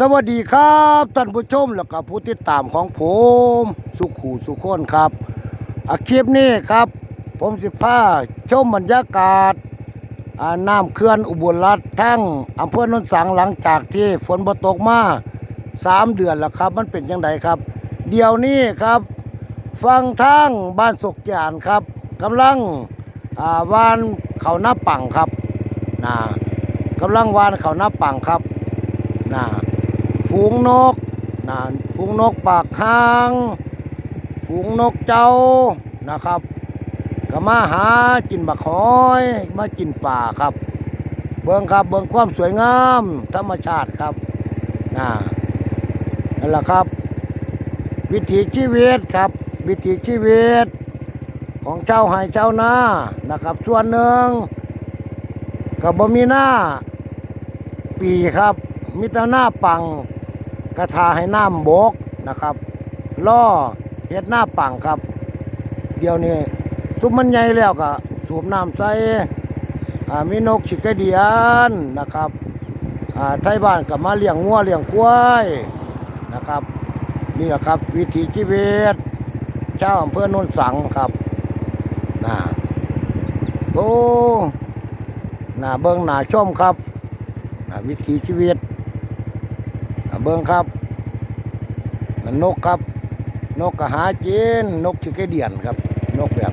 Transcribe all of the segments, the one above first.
สวัสดีครับท่านผู้ชมแล้วก็ผู้ติดตามของผม สุขูสุขคนครับอาคลิปนี้ครับ ผมสิพาชมบรรยากาศน้ำเขื่อนอุบลรัฐทั้งอำเภอโนนสังหลังจากที่ฝนบ่ตกมาสามเดือนแล้วครับ มันเป็นยังไงครับ เดี๋ยวนี้ครับ ฟังทางบ้านศกยานครับกำลังอ่าวานเขาหน้าปังครับนะกำลังวานเขาหน้าปังครับ นะฝูงนกนะฝูงนกปากหาง ฝูงนกเจ้านะครับ ก็มาหากินบักหอย มากินป่าครับ เบิ่งครับเบิ่งความสวยงามธรรมชาติครับนะนั่นแหละครับ วิถีชีวิตครับ วิถีชีวิต ของเจ้าไห้เจ้านานะครับ ส่วนหนึ่งก็บ่มีหน้าปีครับ มิตรหน้าปังกระทาให้น้ำบกนะครับล่อเฮ็ดหน้าปังครับ เดี๋ยวนี้ซุปมันใหญ่แล้วก็สูบน้ำใส่มีนกชิกกระเดียนนะครับไทยบ้านก็มาเลี้ยงงัวเลี้ยงควายนะครับ นี่แหละครับวิถีชีวิตชาอำเภอโนนสังครับนะโอ้หน้าเบิ้งหน้าชมครับอ่าวิถีชีวิต เบิ้งครับนกครับ นกกระหาจีนนกชิเกเดียนครับ นกแบบ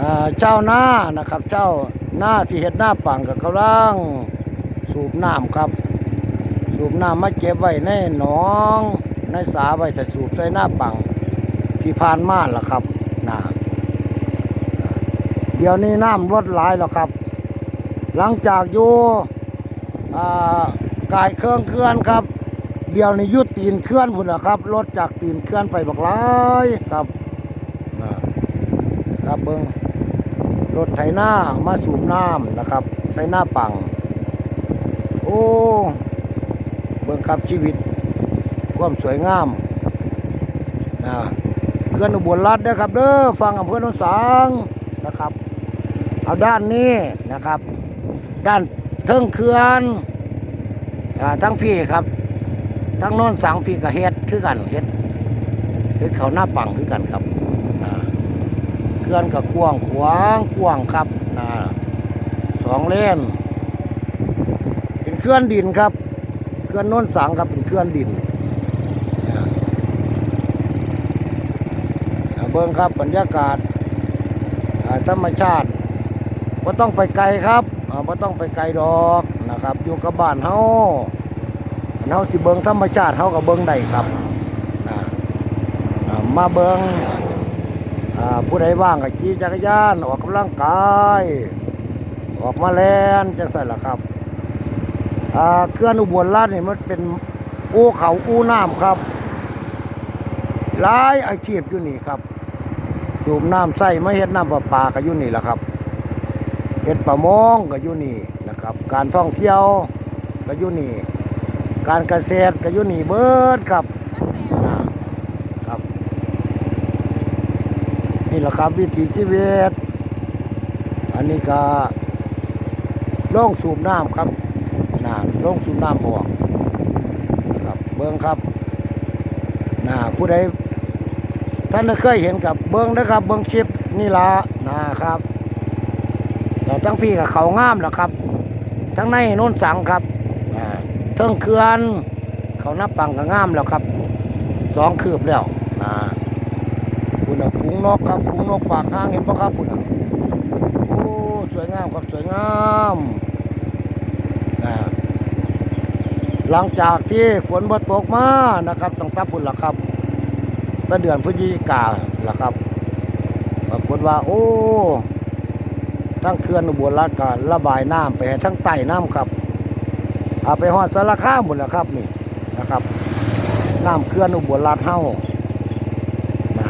อ่า เจ้าหน้านะครับ เจ้าหน้าที่เห็ดหน้าปังกับกำลังสูบน้ำครับ สูบน้ำมาเก็บไว้ในหนองในสาไว้แต่สูบใส่หน้าปังที่ผ่านมาล่ะครับนะเดี๋ยวนี้น้ำลดหลายแล้วครับ หลังจากอยู่กายเครื่องเคลื่อนครับ เดี๋ยวนี้ยุดตีนเคลื่อนพุ่นนะครับลดจากตีนเคลื่อนไปบักหลายครับนะครับเบิ้ง รถไถหน้ามาสูบน้ำนะครับใส่หน้าปัง โอ้ เบิ้งครับชีวิต ความสวยงามนะเขื่อนอุบลรัฐนะครับเด้อฟังอำเภอโนนสังนะครับ เอาด้านนี้นะครับ ด้านเทิงเขื่อนอทั้งพี่ครับ ทั้งโน้นสังพี่กับเฮ็ดคือกันเฮ็ดเฮ็ดเขาหน้าปังคือกันครับ ขื่อนกับกว้างขวางกว้างครับนะสองเลนเป็นเขื่อนดินครับเขื่อนน้นสังครับเป็นเขื่อนดินเบิ้งครับบรรยากาศธรรมชาติก็ต้องไปไกลครับก็ต้องไปไกลดอกนะครับ อยู่กับบ้านเฮาเฮาสิเบิงธรรมชาติเฮาก็เบิงได้ครับมาเบิงอ่า ผู้ใดว่างก็ขี่จักรยานออกกำลังกาย ออกมาแล่นจังซั่นล่ะครับอ่าเขื่อนอุบลราชนี่มันเป็นอู้เขาอู้น้ำครับหลายอาชีพอยู่นี่ครับ สูบน้ำใส่มาเฮ็ดน้ำประปาก็อยู่นี่ละครับเฮ็ดประมงก็อยู่นี่นะครับ การท่องเที่ยวก็อยู่นี่ การเกษตรก็อยู่นี่เบิดครับอ่าครับ นี่แหละครับวิถีชีวิต อันนี้ก็ล่องสูบน้ำครับน่าล่องสูบน้ำออกครับเบิ้งครับน่าผู้ใดท่านเคยเห็นกับเบิ้งนะครับ เบิ้งคลิปนี่ละนะครับแต่ทั้งพี่กับเขางามแหละครับ ทั้งในโน้นสังครับเทิงเขื่อนเขาหนับปังก็งามแล้วครับสองคืบแล้วนะคุณน่ะฝู นกครับฝูงนกปากห้างเห็นปะครับคุณโอ้สวยงามครับสวยงามนะหลังจากที่ฝนบ่ตกมานะครับตั้งแต่พุ่นละครับตั้งเดือนพฤศจิกาละครับปรากฏว่า โอ้ทั้งเขื่อนอุบลราชก็ระบายน้ำไปทั้งใต้น้ำครับเอาไปหอดสารคามหมดแล้วครับนี่นะครับน้ำเคลื่อนอุบลราชเฮานะ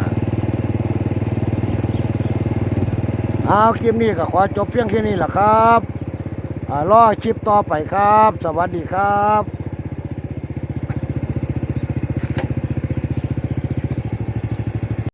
เอาคลิปนี้ก็ขอจบเพียงแค่นี้แหละครับรอคลิปต่อไปครับ สวัสดีครับ